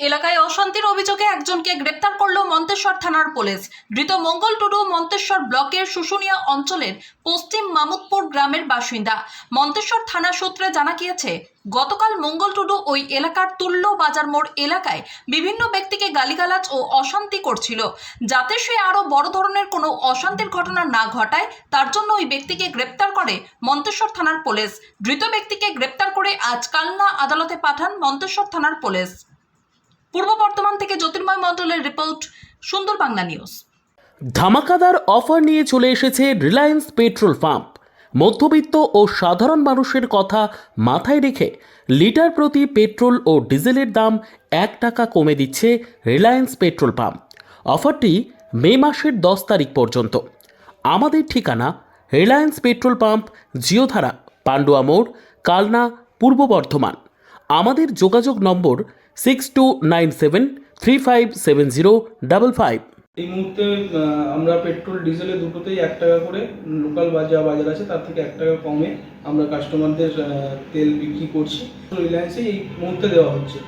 এলাকায় অশান্তির অভিযোগে একজনকে গ্রেপ্তার করল মন্তেশ্বর থানার পুলিশ। ধৃত মঙ্গল টুডু মন্তেশ্বর ব্লকের শুশুনিয়া অঞ্চলের পশ্চিম মামুদপুর গ্রামের বাসিন্দা। মন্তেশ্বর থানা সূত্রে জানা গিয়েছে, গতকাল মঙ্গল টুডু ওই এলাকার তুল্য বাজার মোড় এলাকায় বিভিন্ন ব্যক্তিকে গালিগালাজ ও অশান্তি করছিল। যাতে সে আরও বড় ধরনের কোনো অশান্তির ঘটনা না ঘটায়, তার জন্য ওই ব্যক্তিকে গ্রেপ্তার করে মন্তেশ্বর থানার পুলিশ। ধৃত ব্যক্তিকে গ্রেপ্তার করে আজ কালনা আদালতে পাঠান মন্তেশ্বর থানার পুলিশ। পূর্ব বর্ধমান থেকে জ্যোতির্ময় মণ্ডলের রিপোর্ট, সুন্দর বাংলা নিউজ। ধামাকাদার অফার নিয়ে চলে এসেছে রিলায়েন্স পেট্রোল পাম্প। মধ্যবিত্ত ও সাধারণ মানুষের কথা মাথায় রেখে লিটার প্রতি পেট্রোল ও ডিজেলের দাম এক টাকা কমে দিচ্ছে রিলায়েন্স পেট্রোল পাম্প। অফারটি মে মাসের দশ তারিখ পর্যন্ত। আমাদের ঠিকানা রিলায়েন্স পেট্রোল পাম্প, জিওধারা, পান্ডুয়া মোড়, কালনা, পূর্ব বর্ধমান। আমাদের যোগাযোগ নম্বর six two nine seven three five seven zero double five এই মুহূর্তে আমরা পেট্রোল ডিজেলের দুটোতেই এক টাকা করে লোকাল বাজার বাজার আছে, তার থেকে এক টাকা কমে আমরা কাস্টমারদের তেল বিক্রি করছি। রিলায়েন্সে এই মুহূর্তে দেওয়া হচ্ছে।